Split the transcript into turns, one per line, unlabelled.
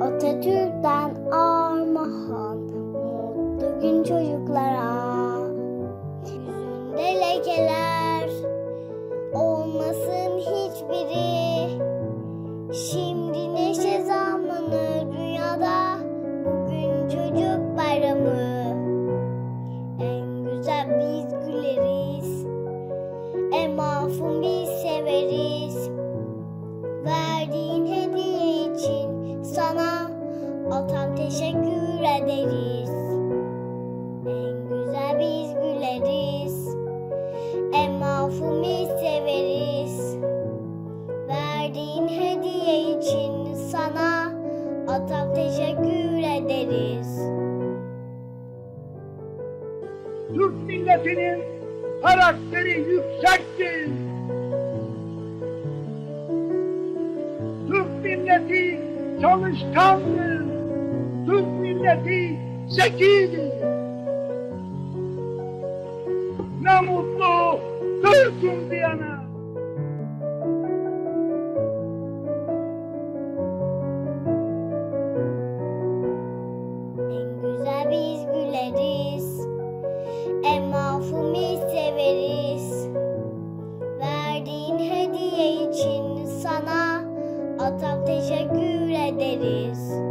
Atatürk'ten armağan Mutlu gün çocuklara. Yüzünde lekeler Olmasın hiçbiri. Şimdi neşe zamanı dünyada Bugün çocuk bayramı. En güzel biz güleriz En masum biz severiz. Ver ederiz. En güzel biz güleriz. En masum biz severiz. Verdiğin hediye için sana atam teşekkür ederiz.
Türk milletinin karakteri yüksektir. Türk milleti çalışkandır. Milleti zekidir. Ne mutlu Türk'üm diyene.
Severiz. Verdiğin hediye için sana atam teşekkür ederiz.